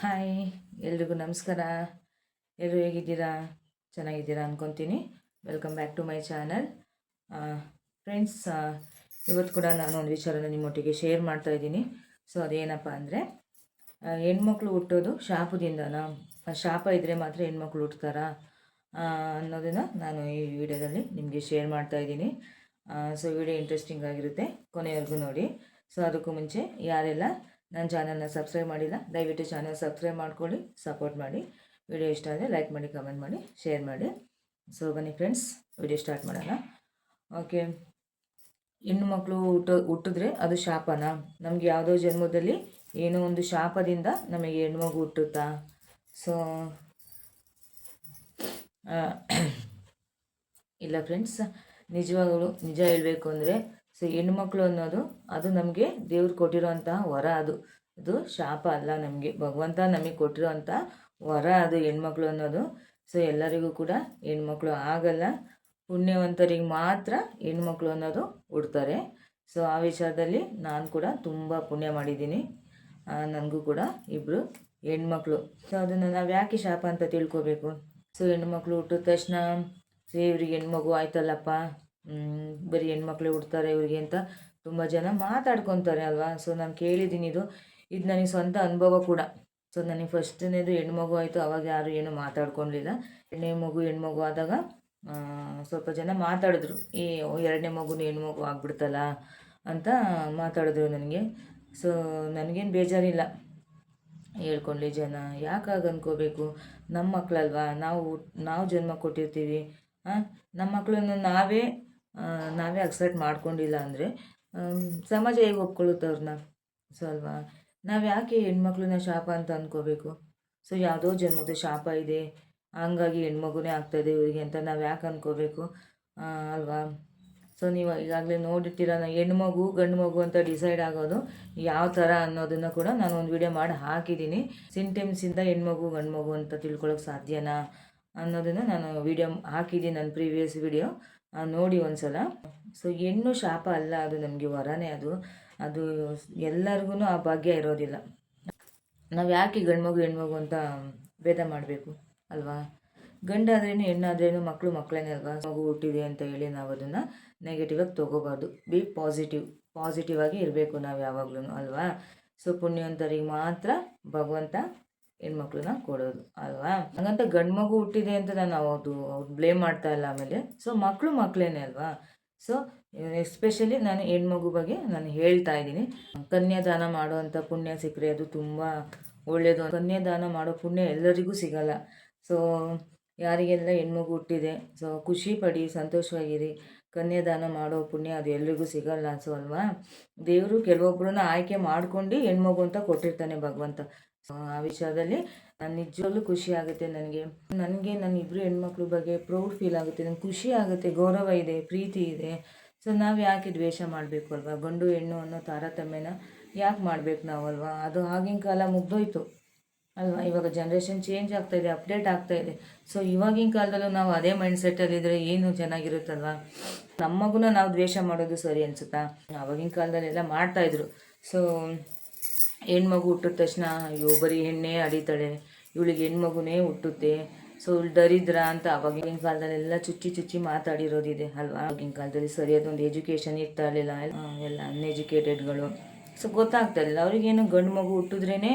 Hi ಎಲ್ರಿಗೂ ನಮಸ್ಕಾರ. ಎಲ್ಲರೂ ಹೇಗಿದ್ದೀರಾ? ಚೆನ್ನಾಗಿದ್ದೀರಾ ಅಂದ್ಕೊತೀನಿ welcome back to my channel friends ಇವತ್ತು ಕೂಡ ನಾನು ಒಂದು ವಿಚಾರನ ನಿಮ್ಮೊಟ್ಟಿಗೆ ಶೇರ್ ಮಾಡ್ತಾ ಇದ್ದೀನಿ. ಸೊ ಅದೇನಪ್ಪ ಅಂದರೆ ಹೆಣ್ಮಕ್ಳು ಹುಟ್ಟೋದು ಶಾಪದಿಂದನಾ? ಶಾಪ ಇದ್ದರೆ ಮಾತ್ರ ಹೆಣ್ಮಕ್ಳು ಹುಟ್ತಾರಾ? ಅನ್ನೋದನ್ನು ನಾನು ಈ ವಿಡಿಯೋದಲ್ಲಿ ನಿಮಗೆ ಶೇರ್ ಮಾಡ್ತಾ ಇದ್ದೀನಿ. ಸೊ ವಿಡಿಯೋ ಇಂಟ್ರೆಸ್ಟಿಂಗ್ ಆಗಿರುತ್ತೆ. ಕೊನೆಯವರೆಗೂ ನೋಡಿ. ಸೊ ಅದಕ್ಕೂ ಮುಂಚೆ ಯಾರೆಲ್ಲ ನನ್ನ ಚಾನಲ್ನ ಸಬ್ಸ್ಕ್ರೈಬ್ ಮಾಡಿಲ್ಲ, ದಯವಿಟ್ಟು ಚಾನಲ್ ಸಬ್ಸ್ಕ್ರೈಬ್ ಮಾಡ್ಕೊಳ್ಳಿ ಸಪೋರ್ಟ್ ಮಾಡಿ. ವಿಡಿಯೋ ಇಷ್ಟ ಆದರೆ ಲೈಕ್ ಮಾಡಿ ಕಮೆಂಟ್ ಮಾಡಿ ಶೇರ್ ಮಾಡಿ. ಸೊ ಬನ್ನಿ ಫ್ರೆಂಡ್ಸ್ ವಿಡಿಯೋ ಸ್ಟಾರ್ಟ್ ಮಾಡೋಣ. ಓಕೆ ಹೆಣ್ಣು ಮಕ್ಕಳು ಹುಟ್ಟ, ಹುಟ್ಟಿದ್ರೆ ಅದು ಶಾಪನ? ನಮಗೆ ಯಾವುದೋ ಜನ್ಮದಲ್ಲಿ ಏನೋ ಒಂದು ಶಾಪದಿಂದ ನಮಗೆ ಹೆಣ್ಣು ಮಗು ಹುಟ್ಟುತ್ತಾ? ಸೊ ಇಲ್ಲ ಫ್ರೆಂಡ್ಸ್ ನಿಜವಾಗಲೂ ನಿಜ ಹೇಳಬೇಕು ಅಂದರೆ ಸೊ ಹೆಣ್ಮಕ್ಳು ಅನ್ನೋದು, ಅದು ನಮಗೆ ದೇವ್ರು ಕೊಟ್ಟಿರೋಂತಹ ವರ ಅದು. ಅದು ಶಾಪ ಅಲ್ಲ ನಮಗೆ. ಭಗವಂತ ನಮಗೆ ಕೊಟ್ಟಿರೋಂಥ ವರ ಅದು ಹೆಣ್ಮಕ್ಳು ಅನ್ನೋದು. ಸೊ ಎಲ್ಲರಿಗೂ ಕೂಡ ಹೆಣ್ಮಕ್ಳು ಆಗಲ್ಲ. ಪುಣ್ಯವಂತರಿಗೆ ಮಾತ್ರ ಹೆಣ್ಮಕ್ಳು ಅನ್ನೋದು ಹುಡ್ತಾರೆ ಸೊ ಆ ವಿಚಾರದಲ್ಲಿ ನಾನು ಕೂಡ ತುಂಬ ಪುಣ್ಯ ಮಾಡಿದ್ದೀನಿ. ನನಗೂ ಕೂಡ ಇಬ್ಬರು ಹೆಣ್ಮಕ್ಳು. ಸೊ ಅದನ್ನು ನಾವು ಯಾಕೆ ಶಾಪ ಅಂತ ತಿಳ್ಕೊಬೇಕು? ಸೊ ಹೆಣ್ಮಕ್ಳು ಹುಟ್ಟಿದ ತಕ್ಷಣ, ಸೊ ಇವ್ರಿಗೆ ಹೆಣ್ಮಗು ಆಯ್ತಲ್ಲಪ್ಪ? ಬರೀ ಹೆಣ್ಮಕ್ಳೆ ಹುಡ್ತಾರೆ ಇವ್ರಿಗೆ ಅಂತ ತುಂಬ ಜನ ಮಾತಾಡ್ಕೊತಾರೆ ಅಲ್ವಾ? ಸೊ ನಾನು ಕೇಳಿದ್ದೀನಿ ಇದು. ಇದು ನನಗೆ ಸ್ವಂತ ಅನುಭವ ಕೂಡ. ಸೊ ನನಗೆ ಫಸ್ಟ್ನೇದು ಹೆಣ್ಮಗು ಆಯಿತು, ಅವಾಗ ಯಾರು ಏನು ಮಾತಾಡ್ಕೊಳ್ಲಿಲ್ಲ ಎರಡನೇ ಮಗು ಹೆಣ್ಮಗು ಆದಾಗ ಸ್ವಲ್ಪ ಜನ ಮಾತಾಡಿದ್ರು. ಈ ಎರಡನೇ ಮಗುನು ಹೆಣ್ಮಗು ಆಗ್ಬಿಡ್ತಲ್ಲ ಅಂತ ಮಾತಾಡಿದ್ರು ನನಗೆ. ಸೊ ನನಗೇನು ಬೇಜಾರಿಲ್ಲ. ಹೇಳ್ಕೊಂಡ್ಲಿ ಜನ, ಯಾಕಾಗ ಅನ್ಕೋಬೇಕು? ನಮ್ಮ ಮಕ್ಕಳಲ್ವಾ ನಾವು ನಾವು ಜನ್ಮ ಕೊಟ್ಟಿರ್ತೀವಿ. ಹಾಂ ನಮ್ಮ ಮಕ್ಕಳನ್ನು ನಾವೇ ನಾವೇ ಅಕ್ಸೆಪ್ಟ್ ಮಾಡ್ಕೊಂಡಿಲ್ಲ ಅಂದರೆ ಸಮಾಜ ಹೇಗೆ ಒಪ್ಕೊಳ್ಳುತ್ತೆ ಅವ್ರನ್ನ ಸೊ ಅಲ್ವಾ? ನಾವು ಯಾಕೆ ಹೆಣ್ಮಕ್ಳನ್ನ ಶಾಪ ಅಂತ ಅಂದ್ಕೋಬೇಕು ಸೊ ಯಾವುದೋ ಜನ್ಮದ ಶಾಪ ಇದೆ, ಹಂಗಾಗಿ ಹೆಣ್ಮಗುನೇ ಆಗ್ತಾಯಿದೆ ಇವರಿಗೆ ಅಂತ ನಾವು ಯಾಕೆ ಅಂದ್ಕೋಬೇಕು ಅಲ್ವಾ? ಸೊ ನೀವು ಈಗಾಗಲೇ ನೋಡಿರ್ತೀರ ನಾ ಹೆಣ್ಮಗು ಗಂಡು ಮಗು ಅಂತ ಡಿಸೈಡ್ ಆಗೋದು ಯಾವ ಥರ ಅನ್ನೋದನ್ನು ಕೂಡ ನಾನು ಒಂದು ವಿಡಿಯೋ ಮಾಡಿ ಹಾಕಿದ್ದೀನಿ ಸಿಂಟೆಮ್ಸಿಂದ ಹೆಣ್ಮಗು ಗಂಡು ಮಗು ಅಂತ ತಿಳ್ಕೊಳ್ಳೋಕೆ ಸಾಧ್ಯನಾ ಅನ್ನೋದನ್ನು ನಾನು ವಿಡಿಯೋ ಹಾಕಿದ್ದೀನಿ ನನ್ನ ಪ್ರೀವಿಯಸ್ ವಿಡಿಯೋ ನೋಡಿ ಒಂದ್ಸಲ. ಸೊ ಹೆಣ್ಣು ಶಾಪ ಅಲ್ಲ, ಅದು ನಮಗೆ ವರನೇ ಅದು. ಅದು ಎಲ್ಲರಿಗೂ ಆ ಭಾಗ್ಯ ಇರೋದಿಲ್ಲ. ನಾವು ಯಾಕೆ ಗಂಡ್ಮಗು, ಹೆಣ್ಮಗು ಅಂತ ಭೇದ ಮಾಡಬೇಕು, ಅಲ್ವಾ? ಗಂಡಾದ್ರೇನು, ಹೆಣ್ಣಾದ್ರೇನು ಮಕ್ಕಳು ಮಕ್ಕಳೇನೇ ಅಲ್ವಾ? ಮಗು ಹುಟ್ಟಿದೆ ಅಂತ ಹೇಳಿ ನಾವು ಅದನ್ನು ನೆಗೆಟಿವಾಗಿ ತೊಗೋಬಾರ್ದು. ಬಿ ಪಾಸಿಟಿವ್ ಪಾಸಿಟಿವ್ ಆಗಿ ಇರಬೇಕು ನಾವು ಯಾವಾಗಲೂ ಅಲ್ವಾ? ಸೊ ಪುಣ್ಯವಂತರಿಗೆ ಮಾತ್ರ ಭಗವಂತ ಹೆಣ್ಮಕ್ಳನ್ನ ಕೊಡೋದು, ಅಲ್ವಾ? ಹಂಗಂತ ಗಂಡು ಮಗು ಹುಟ್ಟಿದೆ ಅಂತ ನಾನು ಅವ್ರದ್ದು ಅವ್ರು ಬ್ಲೇಮ್ ಮಾಡ್ತಾ ಇಲ್ಲ ಆಮೇಲೆ. ಸೊ ಮಕ್ಕಳು ಮಕ್ಕಳೇನೆ ಅಲ್ವಾ? ಸೊ ಎಸ್ಪೆಷಲಿ ನಾನು ಹೆಣ್ಮಗು ಬಗ್ಗೆ ನಾನು ಹೇಳ್ತಾ ಇದ್ದೀನಿ. ಕನ್ಯಾದಾನ ಮಾಡುವಂಥ ಪುಣ್ಯ ಸಿಕ್ಕರೆ ಅದು ತುಂಬ ಒಳ್ಳೆಯದು ಕನ್ಯಾದಾನ ಮಾಡೋ ಪುಣ್ಯ ಎಲ್ಲರಿಗೂ ಸಿಗಲ್ಲ. ಸೊ ಯಾರಿಗೆಲ್ಲ ಹೆಣ್ಮಗು ಹುಟ್ಟಿದೆ ಸೊ ಖುಷಿ ಪಡಿ, ಸಂತೋಷವಾಗಿರಿ. ಕನ್ಯಾದಾನ ಮಾಡೋ ಪುಣ್ಯ ಅದು ಎಲ್ರಿಗೂ ಸಿಗಲ್ಲ. ಸೊ ಅಲ್ವಾ? ದೇವರು ಕೆಲವೊಬ್ಬರನ್ನ ಆಯ್ಕೆ ಮಾಡ್ಕೊಂಡು ಹೆಣ್ಮಗು ಅಂತ ಕೊಟ್ಟಿರ್ತಾನೆ ಭಗವಂತ. ಆ ವಿಷಯದಲ್ಲಿ ನಾನು ನಿಜವಾಗ್ಲೂ ಖುಷಿ ಆಗುತ್ತೆ ನನಗೆ. ನನಗೆ ನನ್ನ ಇಬ್ಬರು ಹೆಣ್ಮಕ್ಳ ಬಗ್ಗೆ ಪ್ರೌಡ್ ಫೀಲ್ ಆಗುತ್ತೆ ನನಗೆ ಖುಷಿ ಆಗುತ್ತೆ, ಗೌರವ ಇದೆ, ಪ್ರೀತಿ ಇದೆ. ಸೊ ನಾವು ಯಾಕೆ ದ್ವೇಷ ಮಾಡಬೇಕು ಅಲ್ವಾ? ಗಂಡು ಹೆಣ್ಣು ಅನ್ನೋ ತಾರತಮ್ಯನ ಯಾಕೆ ಮಾಡಬೇಕು ನಾವಲ್ವಾ ಅದು ಆಗಿನ ಕಾಲ ಮುಗ್ದೋಯ್ತು ಅಲ್ವಾ? ಇವಾಗ ಜನ್ರೇಷನ್ ಚೇಂಜ್ ಆಗ್ತಾ ಇದೆ ಅಪ್ಡೇಟ್ ಆಗ್ತಾ ಇದೆ. ಸೊ ಇವಾಗಿನ ಕಾಲದಲ್ಲೂ ನಾವು ಅದೇ ಮೈಂಡ್ ಸೆಟ್ಟಲ್ಲಿದ್ದರೆ ಏನು ಚೆನ್ನಾಗಿರುತ್ತಲ್ವಾ? ನಮ್ಮ ಮಗುನ ನಾವು ದ್ವೇಷ ಮಾಡೋದು ಸರಿ ಅನ್ಸುತ್ತಾ? ಅವಾಗಿನ ಕಾಲದಲ್ಲೆಲ್ಲ ಮಾಡ್ತಾಯಿದ್ರು ಸೊ ಹೆಣ್ಮಗು ಹುಟ್ಟಿದ ತಕ್ಷಣ, ಅಯ್ಯೋ, ಬರೀ ಹೆಣ್ಣೇ ಅಡಿತಾಳೆ, ಇವಳಿಗೆ ಹೆಣ್ಮಗುನೇ ಹುಟ್ಟುತ್ತೆ. ಸೊ ಇವಳು ದರಿದ್ರ ಅಂತ ಅವಾಗಿನ ಕಾಲದಲ್ಲೆಲ್ಲ ಚುಚ್ಚಿ ಚುಚ್ಚಿ ಮಾತಾಡಿರೋದಿದೆ, ಅಲ್ವಾ? ಆಗಿನ ಕಾಲದಲ್ಲಿ ಸರಿಯಾದ ಒಂದು ಎಜುಕೇಷನ್ ಇರ್ತಾ ಇರಲಿಲ್ಲ ಎಲ್ಲ ಅನ್ಎಜುಕೇಟೆಡ್ಗಳು ಸೊ ಗೊತ್ತಾಗ್ತಾ ಇರಲಿಲ್ಲ. ಅವ್ರಿಗೇನು ಗಂಡು ಮಗು ಹುಟ್ಟಿದ್ರೇ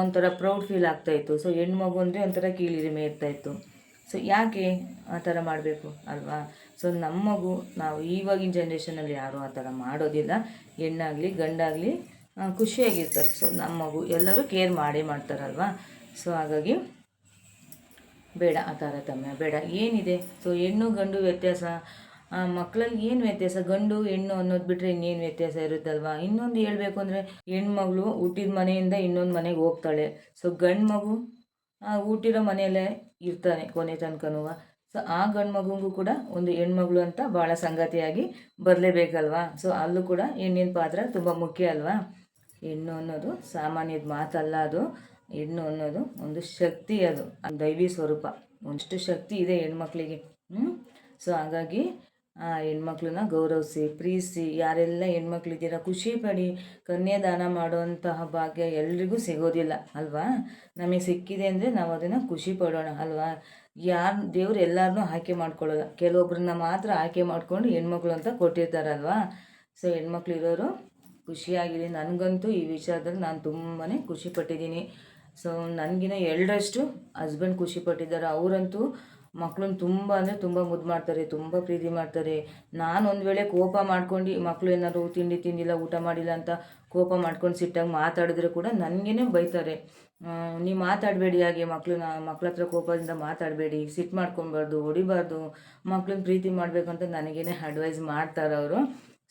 ಒಂಥರ ಪ್ರೌಡ್ ಫೀಲ್ ಆಗ್ತಾಯಿತ್ತು ಸೊ ಹೆಣ್ಮಗು ಅಂದರೆ ಒಂಥರ ಕೀಳಿರಿಮೆ ಇರ್ತಾಯಿತ್ತು ಸೊ ಯಾಕೆ ಆ ಥರ ಮಾಡಬೇಕು, ಅಲ್ವಾ? ಸೊ ನಮ್ಮ ಮಗು ನಾವು ಈವಾಗಿನ ಜನ್ರೇಷನಲ್ಲಿ ಯಾರೂ ಆ ಥರ ಮಾಡೋದಿಲ್ಲ. ಹೆಣ್ಣಾಗಲಿ, ಗಂಡಾಗಲಿ ಖುಷಿಯಾಗಿರ್ತಾರೆ. ಸೊ ನಮ್ಮ ಮಗು ಎಲ್ಲರೂ ಕೇರ್ ಮಾಡೇ ಮಾಡ್ತಾರಲ್ವಾ? ಸೊ ಹಾಗಾಗಿ ಬೇಡ ಆ ತಾರತಮ್ಯ ಬೇಡ. ಏನಿದೆ? ಸೊ ಹೆಣ್ಣು ಗಂಡು ವ್ಯತ್ಯಾಸ ಮಕ್ಕಳಲ್ಲಿ ಏನು ವ್ಯತ್ಯಾಸ? ಗಂಡು, ಹೆಣ್ಣು ಅನ್ನೋದು ಬಿಟ್ಟರೆ ಇನ್ನೇನು ವ್ಯತ್ಯಾಸ ಇರುತ್ತಲ್ವಾ? ಇನ್ನೊಂದು ಹೇಳಬೇಕು ಅಂದರೆ ಹೆಣ್ಮಗಳು ಹುಟ್ಟಿದ ಮನೆಯಿಂದ ಇನ್ನೊಂದು ಮನೆಗೆ ಹೋಗ್ತಾಳೆ. ಸೊ ಗಂಡು ಮಗು ಹುಟ್ಟಿರೋ ಮನೆಯಲ್ಲೇ ಇರ್ತಾನೆ ಕೊನೆ ತನಕನೂ ಸೊ ಆ ಗಂಡು ಮಗುಗೂ ಕೂಡ ಒಂದು ಹೆಣ್ಮಗಳು ಅಂತ ಭಾಳ ಸಂಗತಿಯಾಗಿ ಬರಲೇಬೇಕಲ್ವಾ? ಸೊ ಅಲ್ಲೂ ಕೂಡ ಹೆಣ್ಣಿನ ಪಾತ್ರ ತುಂಬ ಮುಖ್ಯ ಅಲ್ವಾ? ಹೆಣ್ಣು ಅನ್ನೋದು ಸಾಮಾನ್ಯದ ಮಾತಲ್ಲ ಅದು. ಹೆಣ್ಣು ಅನ್ನೋದು ಒಂದು ಶಕ್ತಿ ಅದು. ದೈವಿ ಸ್ವರೂಪ. ಒಂದಷ್ಟು ಶಕ್ತಿ ಇದೆ ಹೆಣ್ಮಕ್ಳಿಗೆ. ಹ್ಞೂ ಸೊ ಹಾಗಾಗಿ ಆ ಹೆಣ್ಮಕ್ಳನ್ನ ಗೌರವಿಸಿ, ಪ್ರೀತಿಸಿ, ಯಾರೆಲ್ಲ ಹೆಣ್ಮಕ್ಳಿದ್ದೀರ, ಖುಷಿ ಪಡಿ ಕನ್ಯಾದಾನ ಮಾಡುವಂತಹ ಭಾಗ್ಯ ಎಲ್ರಿಗೂ ಸಿಗೋದಿಲ್ಲ, ಅಲ್ವಾ? ನಮಗೆ ಸಿಕ್ಕಿದೆ ಅಂದರೆ ನಾವು ಅದನ್ನು ಖುಷಿ ಪಡೋಣ, ಅಲ್ವಾ? ಯಾರು, ದೇವ್ರು ಎಲ್ಲರನ್ನೂ ಆಯ್ಕೆ ಮಾಡ್ಕೊಳ್ಳೋಲ್ಲ. ಕೆಲವೊಬ್ರನ್ನ ಮಾತ್ರ ಆಯ್ಕೆ ಮಾಡ್ಕೊಂಡು ಹೆಣ್ಮಕ್ಳು ಅಂತ ಕೊಟ್ಟಿರ್ತಾರಲ್ವಾ? ಸೊ ಹೆಣ್ಮಕ್ಳು ಇರೋರು ಖುಷಿಯಾಗಿರಿ ನನಗಂತೂ ಈ ವಿಚಾರದಲ್ಲಿ ನಾನು ತುಂಬಾ ಖುಷಿಪಟ್ಟಿದ್ದೀನಿ. ಸೊ ನನಗಿನ ಎರಡರಷ್ಟು ಹಸ್ಬೆಂಡ್ ಖುಷಿಪಟ್ಟಿದ್ದಾರೆ. ಅವರಂತೂ ಮಕ್ಳನ್ನ ತುಂಬ ಅಂದರೆ ತುಂಬ ಮುದ್ದು ಮಾಡ್ತಾರೆ, ತುಂಬ ಪ್ರೀತಿ ಮಾಡ್ತಾರೆ. ನಾನು ಒಂದು ವೇಳೆ ಕೋಪ ಮಾಡ್ಕೊಂಡು ಮಕ್ಕಳು ಏನಾದ್ರು ತಿಂಡಿ ತಿಂದಿಲ್ಲ, ಊಟ ಮಾಡಿಲ್ಲ ಅಂತ ಕೋಪ ಮಾಡ್ಕೊಂಡು ಸಿಟ್ಟಾಗಿ ಮಾತಾಡಿದ್ರೆ ಕೂಡ ನನಗೇನೆ ಬೈತಾರೆ. ನೀವು ಮಾತಾಡಬೇಡಿ ಹಾಗೆ ಮಕ್ಕಳನ್ನ ಮಕ್ಳ ಹತ್ರ ಕೋಪದಿಂದ ಮಾತಾಡಬೇಡಿ ಸಿಟ್ಟು ಮಾಡ್ಕೊಬಾರ್ದು, ಹೊಡಿಬಾರ್ದು ಮಕ್ಳನ್ನ ಪ್ರೀತಿ ಮಾಡಬೇಕಂತ ನನಗೇನೆ ಅಡ್ವೈಸ್ ಮಾಡ್ತಾರೆ ಅವರು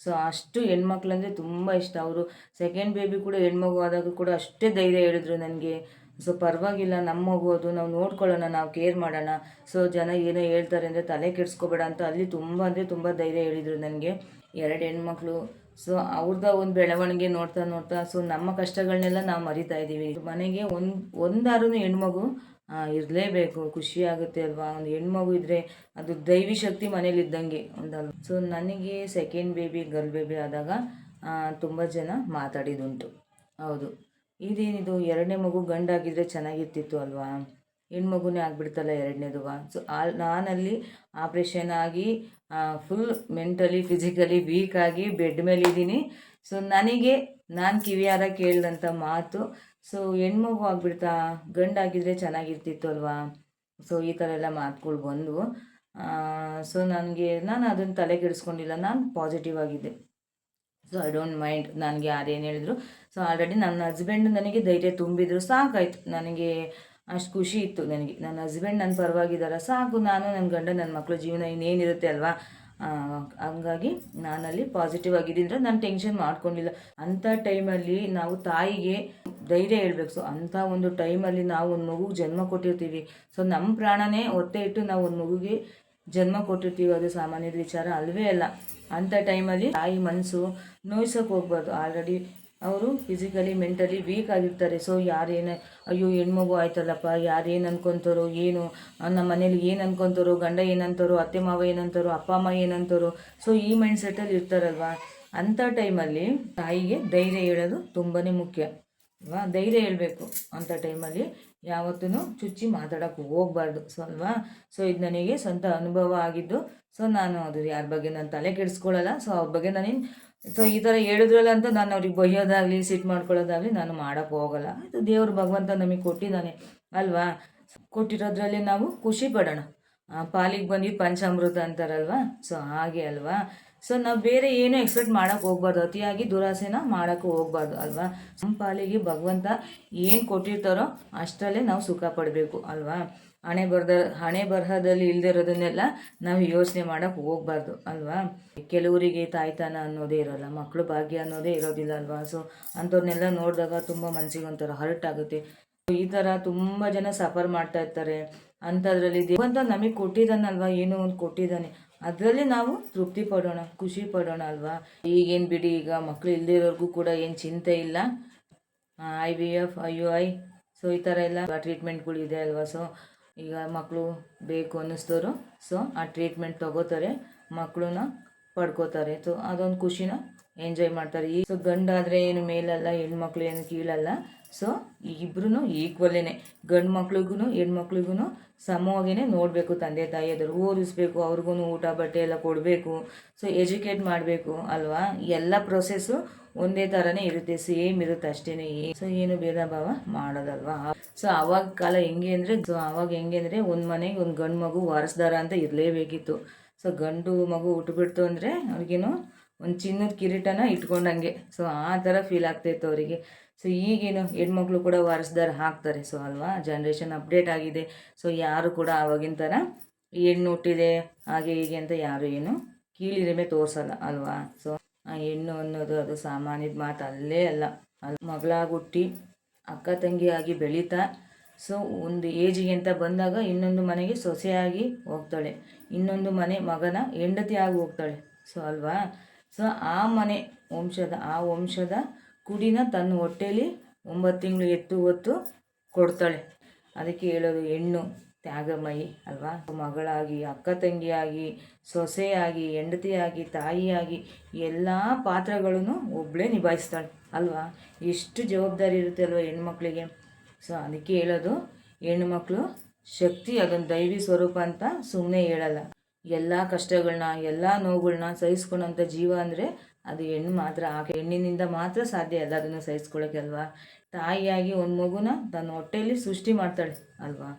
ಸೊ ಅಷ್ಟು ಹೆಣ್ಮಕ್ಳಂದರೆ ತುಂಬ ಇಷ್ಟ. ಅವರು ಸೆಕೆಂಡ್ ಬೇಬಿ ಕೂಡ ಹೆಣ್ಮಗು ಆದಾಗ ಕೂಡ ಅಷ್ಟೇ ಧೈರ್ಯ ಹೇಳಿದ್ರು ನನಗೆ. ಸೊ ಪರವಾಗಿಲ್ಲ ನಮ್ಮ ಮಗು ಅದು, ನಾವು ನೋಡ್ಕೊಳ್ಳೋಣ, ನಾವು ಕೇರ್ ಮಾಡೋಣ. ಸೊ ಜನ ಏನೋ ಹೇಳ್ತಾರೆ ಅಂದರೆ ತಲೆ ಕೆಡಿಸ್ಕೋಬೇಡ ಅಂತ ಅಲ್ಲಿ ತುಂಬ ಅಂದರೆ ತುಂಬ ಧೈರ್ಯ ಹೇಳಿದರು ನನಗೆ ಎರಡು ಹೆಣ್ಮಕ್ಳು. ಸೊ ಅವ್ರದ ಒಂದು ಬೆಳವಣಿಗೆ ನೋಡ್ತಾ ನೋಡ್ತಾ, ಸೊ ನಮ್ಮ ಕಷ್ಟಗಳನ್ನೆಲ್ಲ ನಾವು ಮರಿತಾ ಇದ್ದೀವಿ ಮನೆಗೆ ಒಂದು ಒಂದಾರು ಹೆಣ್ಮಗು ಇರಲೇಬೇಕು, ಖುಷಿ ಆಗುತ್ತೆ ಅಲ್ವಾ? ಒಂದು ಹೆಣ್ಮಗು ಇದ್ದರೆ ಅದು ದೈವಿ ಶಕ್ತಿ ಮನೇಲಿ ಇದ್ದಂಗೆ ಒಂದಲ್ಲ. ಸೊ ನನಗೆ ಸೆಕೆಂಡ್ ಬೇಬಿ ಗರ್ಲ್ ಬೇಬಿ ಆದಾಗ ತುಂಬ ಜನ ಮಾತಾಡಿದುಂಟು ಹೌದು. ಇದೇನಿದು? ಎರಡನೇ ಮಗು ಗಂಡಾಗಿದ್ದರೆ ಚೆನ್ನಾಗಿರ್ತಿತ್ತು ಅಲ್ವಾ? ಹೆಣ್ಮಗುನೇ ಆಗಿಬಿಡ್ತಲ್ಲ ಎರಡನೇದು ಸೊ ಆ, ನಾನಲ್ಲಿ ಆಪ್ರೇಷನ್ ಆಗಿ ಫುಲ್ ಮೆಂಟಲಿ ಫಿಸಿಕಲಿ ವೀಕ್ ಆಗಿ ಬೆಡ್ ಮೇಲಿದ್ದೀನಿ. ಸೊ ನನಗೆ, ನಾನು ಕಿವಿಯಾರ ಕೇಳಿದಂಥ ಮಾತು ಸೊ ಹೆಣ್ಮಗು ಆಗಿಬಿಡ್ತಾ ಗಂಡಾಗಿದ್ದರೆ ಚೆನ್ನಾಗಿರ್ತಿತ್ತು ಅಲ್ವಾ? ಸೊ ಈ ಥರ ಎಲ್ಲ ಮಾತುಗಳು ಬಂದವು ಸೊ ನನಗೆ, ನಾನು ಅದನ್ನು ತಲೆ ಕೆಡಿಸ್ಕೊಂಡಿಲ್ಲ, ನಾನು ಪಾಸಿಟಿವ್ ಆಗಿದ್ದೆ. ಸೊ ಐ ಡೋಂಟ್ ಮೈಂಡ್ ನನಗೆ ಯಾರೇನು ಹೇಳಿದ್ರು. ಸೊ ಆಲ್ರೆಡಿ ನನ್ನ ಹಸ್ಬೆಂಡ್ ನನಗೆ ಧೈರ್ಯ ತುಂಬಿದ್ರು, ಸಾಕಾಯ್ತು. ನನಗೆ ಅಷ್ಟು ಖುಷಿ ಇತ್ತು ನನಗೆ. ನನ್ನ ಹಸ್ಬೆಂಡ್ ನನ್ನ ಪರವಾಗಿದ್ದಾರೆ, ಸಾಕು. ನಾನು ನನ್ನ ಗಂಡ ನನ್ನ ಮಕ್ಕಳ ಜೀವನ ಇನ್ನೇನಿರುತ್ತೆ ಅಲ್ವಾ? ಹಂಗಾಗಿ ನಾನಲ್ಲಿ ಪಾಸಿಟಿವ್ ಆಗಿದ್ದೀನಿ ನಾನು ಟೆನ್ಷನ್ ಮಾಡ್ಕೊಂಡಿಲ್ಲ. ಅಂಥ ಟೈಮಲ್ಲಿ ನಾವು ತಾಯಿಗೆ ಧೈರ್ಯ ಹೇಳ್ಬೇಕು. ಸೊ ಅಂಥ ಒಂದು ಟೈಮಲ್ಲಿ ನಾವು ಒಂದು ಮಗುಗೆ ಜನ್ಮ ಕೊಟ್ಟಿರ್ತೀವಿ. ಸೊ ನಮ್ಮ ಪ್ರಾಣನೇ ಒತ್ತೆ ಇಟ್ಟು ನಾವು ಒಂದು ಮಗುಗೆ ಜನ್ಮ ಕೊಟ್ಟಿರ್ತೀವಿ. ಅದು ಸಾಮಾನ್ಯದ ವಿಚಾರ ಅಲ್ವೇ ಅಲ್ಲ. ಅಂಥ ಟೈಮಲ್ಲಿ ತಾಯಿ ಮನಸ್ಸು ನೋಯಿಸೋಕೆ ಹೋಗ್ಬಾರ್ದು. ಆಲ್ರೆಡಿ ಅವರು ಫಿಸಿಕಲಿ ಮೆಂಟಲಿ ವೀಕ್ ಆಗಿರ್ತಾರೆ. ಸೊ ಯಾರೇನು, ಅಯ್ಯೋ, ಹೆಣ್ಮಗು ಆಯ್ತಲ್ಲಪ್ಪ ಯಾರೇನು ಅನ್ಕೊತಾರೋ, ಏನು, ನಮ್ಮ ಮನೇಲಿ ಏನು ಅನ್ಕೊತಾರೋ, ಗಂಡ ಏನಂತಾರೋ ಅತ್ತೆ ಮಾವ ಏನಂತಾರೋ ಅಪ್ಪ ಅಮ್ಮ ಏನಂತಾರೋ ಸೊ ಈ ಮೈಂಡ್ ಸೆಟ್ಟಲ್ಲಿ ಇರ್ತಾರಲ್ವ? ಅಂಥ ಟೈಮಲ್ಲಿ ತಾಯಿಗೆ ಧೈರ್ಯ ಹೇಳೋದು ತುಂಬಾ ಮುಖ್ಯ. ಅಲ್ವಾ? ಧೈರ್ಯ ಹೇಳಬೇಕು ಅಂಥ ಟೈಮಲ್ಲಿ ಯಾವತ್ತೂ ಚುಚ್ಚಿ ಮಾತಾಡೋಕ್ಕೆ ಹೋಗ್ಬಾರ್ದು. ಸೊ ಅಲ್ವಾ? ಸೊ ಇದು ನನಗೆ ಸ್ವಂತ ಅನುಭವ ಆಗಿದ್ದು ಸೊ ನಾನು ಅದು ಯಾರ ಬಗ್ಗೆ ನಾನು ತಲೆ ಕೆಡಿಸ್ಕೊಳ್ಳಲ್ಲ. ಸೊ ಅವ್ರ ಬಗ್ಗೆ ನಾನು ಸೊ ಈ ಥರ ಹೇಳಿದ್ರಲ್ಲ ಅಂತ ನಾನು ಅವ್ರಿಗೆ ಬೈಯೋದಾಗಲಿ, ಸಿಟ್ಟು ಮಾಡ್ಕೊಳ್ಳೋದಾಗಲಿ ನಾನು ಮಾಡೋಕ್ಕೆ ಹೋಗಲ್ಲ. ಇದು ದೇವ್ರ ಭಗವಂತ ನಮಗೆ ಕೊಟ್ಟಿದ್ದಾನೆ, ಅಲ್ವಾ? ಕೊಟ್ಟಿರೋದ್ರಲ್ಲಿ ನಾವು ಖುಷಿ ಪಡೋಣ. ಪಾಲಿಗೆ ಬಂದಿದ್ದು ಪಂಚಾಮೃತ ಅಂತಾರಲ್ವ? ಸೊ ಹಾಗೆ ಅಲ್ವಾ? ಸೊ ನಾವು ಬೇರೆ ಏನೂ ಎಕ್ಸ್ಪೆಕ್ಟ್ ಮಾಡೋಕ್ಕೆ ಹೋಗ್ಬಾರ್ದು. ಅತಿಯಾಗಿ ದುರಾಸೆನ ಮಾಡೋಕ್ಕೆ ಹೋಗ್ಬಾರ್ದು, ಅಲ್ವಾ? ನಮ್ಮ ಪಾಲಿಗೆ ಭಗವಂತ ಏನು ಕೊಟ್ಟಿರ್ತಾರೋ ಅಷ್ಟರಲ್ಲೇ ನಾವು ಸುಖ ಪಡಬೇಕು, ಅಲ್ವಾ? ಹಣೆ ಬರದ, ಹಣೆ ಬರಹದಲ್ಲಿ ಇಲ್ದಿರೋದನ್ನೆಲ್ಲ ನಾವು ಯೋಚನೆ ಮಾಡೋಕ್ಕೆ ಹೋಗ್ಬಾರ್ದು, ಅಲ್ವಾ? ಕೆಲವರಿಗೆ ತಾಯ್ತನ ಅನ್ನೋದೇ ಇರೋಲ್ಲ ಮಕ್ಕಳು ಭಾಗ್ಯ ಅನ್ನೋದೇ ಇರೋದಿಲ್ಲ, ಅಲ್ವಾ? ಸೊ ಅಂಥವ್ರನ್ನೆಲ್ಲ ನೋಡಿದಾಗ ತುಂಬ ಮನಸ್ಸಿಗೆ ಒಂಥರ ಹರ್ಟ್ ಆಗುತ್ತೆ. ಈ ಥರ ತುಂಬ ಜನ ಸಫರ್ ಮಾಡ್ತಾ ಇರ್ತಾರೆ. ಅಂಥದ್ರಲ್ಲಿ ದೇವಂತ ನಮಗೆ ಕೊಟ್ಟಿದ್ದಾನಲ್ವಾ? ಏನೋ ಒಂದು ಕೊಟ್ಟಿದ್ದಾನೆ. ಅದರಲ್ಲಿ ನಾವು ತೃಪ್ತಿ ಪಡೋಣ, ಖುಷಿ ಪಡೋಣ ಅಲ್ವಾ? ಈಗೇನು ಬಿಡಿ, ಈಗ ಮಕ್ಕಳು ಇಲ್ದಿರೋರ್ಗೂ ಕೂಡ ಏನು ಚಿಂತೆ ಇಲ್ಲ. I V F I U I so ಈ ಥರ ಎಲ್ಲ ಟ್ರೀಟ್ಮೆಂಟ್ಗಳಿದೆ ಅಲ್ವಾ? ಸೊ ಈಗ ಮಕ್ಕಳು ಬೇಕು ಅನ್ನಿಸ್ತೋರು ಸೊ ಆ ಟ್ರೀಟ್ಮೆಂಟ್ ತಗೋತಾರೆ ಮಕ್ಕಳನ್ನ ಪಡ್ಕೋತಾರೆ. ಸೊ ಅದೊಂದು ಖುಷಿನ ಎಂಜಾಯ್ ಮಾಡ್ತಾರೆ. ಈ ಸೊ ಗಂಡಾದರೆ ಏನು ಮೇಲಲ್ಲ, ಹೆಣ್ಮಕ್ಳು ಏನು ಕೀಳಲ್ಲ. ಸೊ ಇಬ್ರು ಈಕ್ವಲೇನೆ ಗಂಡು ಮಕ್ಳಿಗೂ ಹೆಣ್ಮಕ್ಳಿಗೂ ಸಮವಾಗಿಯೇ ನೋಡಬೇಕು ತಂದೆ ತಾಯಿ ಅದ್ರ ಓದಿಸ್ಬೇಕು ಅವ್ರಿಗೂ ಊಟ, ಬಟ್ಟೆ ಎಲ್ಲ ಕೊಡಬೇಕು ಸೊ ಎಜುಕೇಟ್ ಮಾಡಬೇಕು ಅಲ್ವಾ? ಎಲ್ಲ ಪ್ರೊಸೆಸ್ಸು ಒಂದೇ ಥರನೇ ಇರುತ್ತೆ ಸೇಮ್ ಇರುತ್ತೆ ಅಷ್ಟೇ ಸೊ ಏನು ಭೇದ ಭಾವ ಮಾಡೋದಲ್ವಾ? ಸೊ ಅವಾಗ ಕಾಲ ಹೆಂಗೆ ಅಂದರೆ ಸೊ ಅವಾಗ ಹೆಂಗೆ ಅಂದರೆ ಒಂದು ಮನೆಗೆ ಒಂದು ಗಂಡು ಮಗು ವಾರಸ್ದಾರ ಅಂತ ಇರಲೇಬೇಕಿತ್ತು. ಸೊ ಗಂಡು ಮಗು ಹುಟ್ಟುಬಿಡ್ತು ಅಂದರೆ ಅವ್ರಿಗೇನು ಒಂದು ಚಿನ್ನದ ಕಿರೀಟನ ಇಟ್ಕೊಂಡಂಗೆ. ಸೊ ಆ ಥರ ಫೀಲ್ ಆಗ್ತಾಯಿತ್ತು ಅವರಿಗೆ. ಸೊ ಈಗೇನು ಹೆಣ್ಮಕ್ಳು ಕೂಡ ವಾರಸ್ದಾರ ಹಾಕ್ತಾರೆ. ಸೊ ಅಲ್ವಾ? ಜನ್ರೇಷನ್ ಅಪ್ಡೇಟ್ ಆಗಿದೆ. ಸೊ ಯಾರು ಕೂಡ ಆವಾಗಿನ ಥರ ಹೆಣ್ಣು ಹುಟ್ಟಿದೆ ಹಾಗೆ ಹೀಗೆ ಅಂತ ಯಾರು ಏನು ಕೀಳಿರಿಮೆ ತೋರಿಸಲ್ಲ, ಅಲ್ವಾ? ಸೊ ಆ ಹೆಣ್ಣು ಅನ್ನೋದು ಅದು ಸಾಮಾನ್ಯದ ಮಾತು ಅಲ್ಲೇ ಅಲ್ಲ. ಅಲ್ಲಿ ಮಗಳಾಗಿ ಹುಟ್ಟಿ ಅಕ್ಕ ತಂಗಿಯಾಗಿ ಬೆಳೀತಾ ಸೊ ಒಂದು ಏಜಿಗೆ ಅಂತ ಬಂದಾಗ ಇನ್ನೊಂದು ಮನೆಗೆ ಸೊಸೆಯಾಗಿ ಹೋಗ್ತಾಳೆ. ಇನ್ನೊಂದು ಮನೆ ಮಗನ ಹೆಂಡತಿಯಾಗಿ ಹೋಗ್ತಾಳೆ. ಸೊ ಅಲ್ವಾ? ಸೊ ಆ ಮನೆ ವಂಶದ, ಆ ವಂಶದ ಕುಡಿನ ತನ್ನ ಹೊಟ್ಟೆಯಲ್ಲಿ ಒಂಬತ್ತು ತಿಂಗಳು ಎತ್ತು ಹೊತ್ತು ಕೊಡ್ತಾಳೆ. ಅದಕ್ಕೆ ಹೇಳೋದು, ಹೆಣ್ಣು, ತ್ಯಾಗಮಯಿ, ಅಲ್ವಾ? ಮಗಳಾಗಿ, ಅಕ್ಕ ತಂಗಿಯಾಗಿ, ಸೊಸೆಯಾಗಿ, ಹೆಂಡತಿಯಾಗಿ, ತಾಯಿಯಾಗಿ ಎಲ್ಲ ಪಾತ್ರಗಳನ್ನು ಒಬ್ಬಳೇ ನಿಭಾಯಿಸ್ತಾಳೆ, ಅಲ್ವಾ? ಎಷ್ಟು ಜವಾಬ್ದಾರಿ ಇರುತ್ತೆ ಅಲ್ವಾ ಹೆಣ್ಮಕ್ಳಿಗೆ? ಸೊ ಅದಕ್ಕೆ ಹೇಳೋದು ಹೆಣ್ಮಕ್ಳು ಶಕ್ತಿ, ಅದೊಂದು ದೈವಿ ಸ್ವರೂಪ ಅಂತ ಸುಮ್ಮನೆ ಹೇಳಲ್ಲ. ಎಲ್ಲ ಕಷ್ಟಗಳನ್ನ ಎಲ್ಲ ನೋವುಗಳನ್ನ ಸಹಿಸ್ಕೊಳೋಂಥ ಜೀವ ಅಂದರೆ ಅದು ಹೆಣ್ಣು ಮಾತ್ರ, ಆ ಹೆಣ್ಣಿನಿಂದ ಮಾತ್ರ ಸಾಧ್ಯ ಎಲ್ಲದನ್ನು ಸಹಿಸ್ಕೊಳ್ಳೋಕೆ ಅಲ್ವಾ? ತಾಯಿಯಾಗಿ ಒಂದು ಮಗುನ ತನ್ನ ಹೊಟ್ಟೆಯಲ್ಲಿ ಸೃಷ್ಟಿ ಮಾಡ್ತಾಳೆ ಅಲ್ವಾ?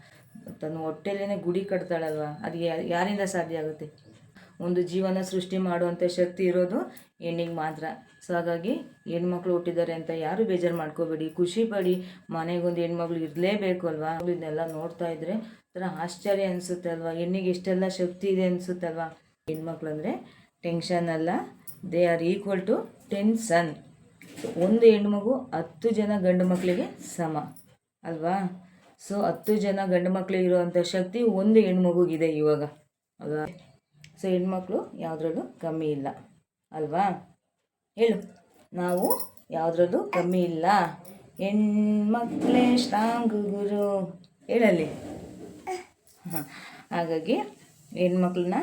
ತನ್ನ ಹೊಟ್ಟೆಯಲ್ಲೇ ಗುಡಿ ಕಟ್ತಾಳಲ್ವಾ ಅದು ಯಾರಿಂದ ಸಾಧ್ಯ ಆಗುತ್ತೆ? ಒಂದು ಜೀವನ ಸೃಷ್ಟಿ ಮಾಡುವಂಥ ಶಕ್ತಿ ಇರೋದು ಹೆಣ್ಣಿಗೆ ಮಾತ್ರ. ಸೊ ಹಾಗಾಗಿ ಹೆಣ್ಮಕ್ಳು ಹುಟ್ಟಿದ್ದಾರೆ ಅಂತ ಯಾರು ಬೇಜಾರು ಮಾಡ್ಕೋಬೇಡಿ. ಖುಷಿ ಪಡಿ ಮನೆಗೊಂದು ಹೆಣ್ಮಗಳು ಇರಲೇಬೇಕು ಅಲ್ವಾ? ಇದನ್ನೆಲ್ಲ ನೋಡ್ತಾ ಇದ್ರೆ ಒಂಥರ ಆಶ್ಚರ್ಯ ಅನಿಸುತ್ತೆ ಅಲ್ವಾ? ಹೆಣ್ಣಿಗೆ ಇಷ್ಟೆಲ್ಲ ಶಕ್ತಿ ಇದೆ ಅನಿಸುತ್ತಲ್ವಾ ಹೆಣ್ಮಕ್ಳು ಅಂದರೆ ಟೆನ್ಷನ್ ಅಲ್ಲ. They are equal to ten son ಒಂದು ಹೆಣ್ಮಗು ಹತ್ತು ಜನ ಗಂಡು ಮಕ್ಕಳಿಗೆ ಸಮ. ಅಲ್ವಾ? ಸೊ ಹತ್ತು ಜನ ಗಂಡು ಮಕ್ಕಳಿಗೆ ಇರುವಂಥ ಶಕ್ತಿ ಒಂದು ಹೆಣ್ಮಗುಗಿದೆ ಇವಾಗ. ಅಲ್ವಾ? ಸೊ ಹೆಣ್ಮಕ್ಳು ಯಾವುದ್ರಲ್ಲೂ ಕಮ್ಮಿ ಇಲ್ಲ. ಅಲ್ವಾ? ಹೇಳು. ನಾವು ಯಾವುದ್ರಲ್ಲೂ ಕಮ್ಮಿ ಇಲ್ಲ. ಹೆಣ್ಮಕ್ಳೇ ಸ್ಟ್ರಾಂಗ್ ಗುರು. ಹೇಳಲ್ಲಿ. ಹಾಗಾಗಿ ಹೆಣ್ಮಕ್ಳನ್ನ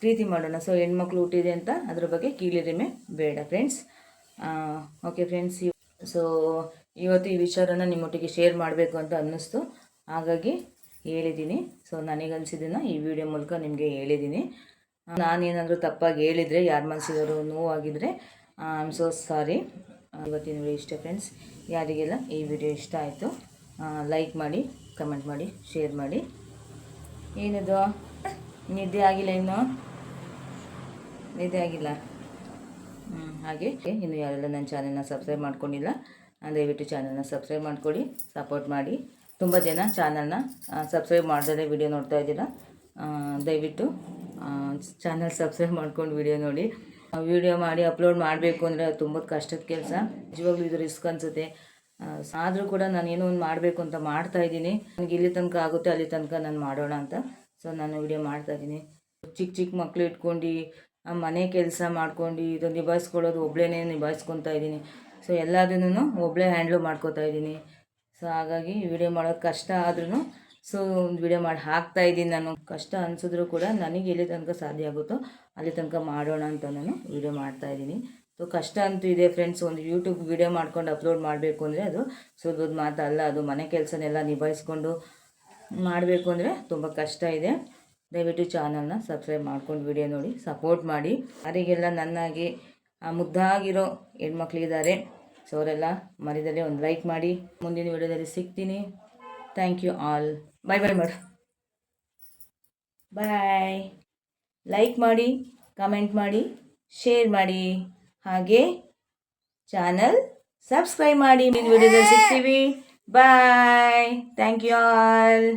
ಪ್ರೀತಿ ಮಾಡೋಣ. ಸೊ ಹೆಣ್ಮಕ್ಳು ಹುಟ್ಟಿದೆ ಅಂತ ಅದ್ರ ಬಗ್ಗೆ ಕೀಳಿರಿಮೆ ಬೇಡ ಫ್ರೆಂಡ್ಸ್ ಓಕೆ ಫ್ರೆಂಡ್ಸ್ ಸೊ ಇವತ್ತು ಈ ವಿಚಾರನ ನಿಮ್ಮೊಟ್ಟಿಗೆ ಶೇರ್ ಮಾಡಬೇಕು ಅಂತ ಅನ್ನಿಸ್ತು. ಹಾಗಾಗಿ ಹೇಳಿದ್ದೀನಿ ಸೊ ನನಗನ್ಸಿದ್ದನ್ನು ಈ ವಿಡಿಯೋ ಮೂಲಕ ನಿಮಗೆ ಹೇಳಿದ್ದೀನಿ ನಾನೇನಾದರೂ ತಪ್ಪಾಗಿ ಹೇಳಿದರೆ, ಯಾರು ಮನಸ್ಸಿಗಾರು ನೋವಾಗಿದ್ದರೆ ಐ ಆಮ್ ಸೋ ಸಾರಿ ಇವತ್ತಿನ ವಿಡಿಯೋ ಇಷ್ಟ ಫ್ರೆಂಡ್ಸ್ ಯಾರಿಗೆಲ್ಲ ಈ ವಿಡಿಯೋ ಇಷ್ಟ ಆಯಿತು ಲೈಕ್ ಮಾಡಿ ಕಮೆಂಟ್ ಮಾಡಿ ಶೇರ್ ಮಾಡಿ. ಏನದು? ನಿದ್ದೆ ಆಗಿಲ್ಲ ಇನ್ನು. ನಿದ್ದೆ ಆಗಿಲ್ಲ. ಹಾಗೆ. ಇನ್ನು ಯಾರೆಲ್ಲ ನನ್ನ ಚಾನೆಲ್ನ ಸಬ್ಸ್ಕ್ರೈಬ್ ಮಾಡ್ಕೊಂಡಿಲ್ಲ ದಯವಿಟ್ಟು ಚಾನಲ್ನ ಸಬ್ಸ್ಕ್ರೈಬ್ ಮಾಡ್ಕೊಳ್ಳಿ ಸಪೋರ್ಟ್ ಮಾಡಿ. ತುಂಬ ಜನ ಚಾನಲ್ನ ಸಬ್ಸ್ಕ್ರೈಬ್ ಮಾಡಿದ್ರೆ ವಿಡಿಯೋ ನೋಡ್ತಾ ಇದ್ದೀರಾ? ದಯವಿಟ್ಟು ಚಾನಲ್ ಸಬ್ಸ್ಕ್ರೈಬ್ ಮಾಡ್ಕೊಂಡು ವಿಡಿಯೋ ನೋಡಿ. ವಿಡಿಯೋ ಮಾಡಿ ಅಪ್ಲೋಡ್ ಮಾಡಬೇಕು ಅಂದರೆ ಅದು ತುಂಬ ಕಷ್ಟದ ಕೆಲಸ. ನಿಜವಾಗ್ಲೂ ಇದು ರಿಸ್ಕ್ ಅನಿಸುತ್ತೆ. ಆದರೂ ಕೂಡ ನಾನು ಏನೋ ಒಂದು ಮಾಡಬೇಕು ಅಂತ ಮಾಡ್ತಾ ಇದ್ದೀನಿ. ನನಗೆ ಇಲ್ಲಿ ತನಕ ಆಗುತ್ತೆ, ಅಲ್ಲಿ ತನಕ ನಾನು ಮಾಡೋಣ ಅಂತ. ಸೊ ನಾನು ವಿಡಿಯೋ ಮಾಡ್ತಾ ಇದ್ದೀನಿ. ಚಿಕ್ಕ ಚಿಕ್ಕ ಮಕ್ಕಳು ಇಟ್ಕೊಂಡು ಮನೆ ಕೆಲಸ ಮಾಡ್ಕೊಂಡು ಇದು ನಿಭಾಯಿಸ್ಕೊಳ್ಳೋದು ಒಬ್ಬಳೇ ನಿಭಾಯಿಸ್ಕೊತಾ ಇದ್ದೀನಿ. ಸೊ ಎಲ್ಲದನ್ನು ಒಬ್ಬಳೇ ಹ್ಯಾಂಡ್ಲು ಮಾಡ್ಕೋತಾ ಇದ್ದೀನಿ. ಸೊ ಹಾಗಾಗಿ ವಿಡಿಯೋ ಮಾಡೋದು ಕಷ್ಟ ಆದ್ರೂ ಸೊ ಒಂದು ವಿಡಿಯೋ ಮಾಡಿ ಹಾಕ್ತಾ ಇದ್ದೀನಿ ನಾನು. ಕಷ್ಟ ಅನಿಸಿದ್ರು ಕೂಡ ನನಗೆ ಎಲ್ಲಿ ತನಕ ಸಾಧ್ಯ ಆಗುತ್ತೋ ಅಲ್ಲಿ ತನಕ ಮಾಡೋಣ ಅಂತ ನಾನು ವಿಡಿಯೋ ಮಾಡ್ತಾ ಇದ್ದೀನಿ. ಸೊ ಕಷ್ಟ ಅಂತೂ ಇದೆ ಫ್ರೆಂಡ್ಸ್ ಒಂದು ಯೂಟ್ಯೂಬ್ ವಿಡಿಯೋ ಮಾಡ್ಕೊಂಡು ಅಪ್ಲೋಡ್ ಮಾಡಬೇಕು ಅಂದರೆ ಅದು ಸುಲಭದ ಮಾತಲ್ಲ. ಅದು ಮನೆ ಕೆಲಸನೆಲ್ಲ ನಿಭಾಯಿಸ್ಕೊಂಡು ಮಾಡಬೇಕು ಅಂದರೆ ತುಂಬ ಕಷ್ಟ ಇದೆ. ದಯವಿಟ್ಟು ಚಾನಲ್ನ ಸಬ್ಸ್ಕ್ರೈಬ್ ಮಾಡ್ಕೊಂಡು ವಿಡಿಯೋ ನೋಡಿ, ಸಪೋರ್ಟ್ ಮಾಡಿ. ಅವರಿಗೆಲ್ಲ ನನ್ನಾಗಿ ಮುದ್ದಾಗಿರೋ ಹೆಣ್ಮಕ್ಳಿದ್ದಾರೆ, ಸೊ ಅವರೆಲ್ಲ ಮರಿದಲ್ಲಿ ಒಂದು ಲೈಕ್ ಮಾಡಿ. ಮುಂದಿನ ವಿಡಿಯೋದಲ್ಲಿ ಸಿಗ್ತೀನಿ. Thank you all bye bye madam bye like ಮಾಡಿ ಕಮೆಂಟ್ ಮಾಡಿ ಶೇರ್ ಮಾಡಿ. ಹಾಗೆ ಚಾನಲ್ ಸಬ್ಸ್ಕ್ರೈಬ್ ಮಾಡಿ. ಮುಂದಿನ ವಿಡಿಯೋದಲ್ಲಿ ಸಿಗ್ತೀವಿ. Bye thank you all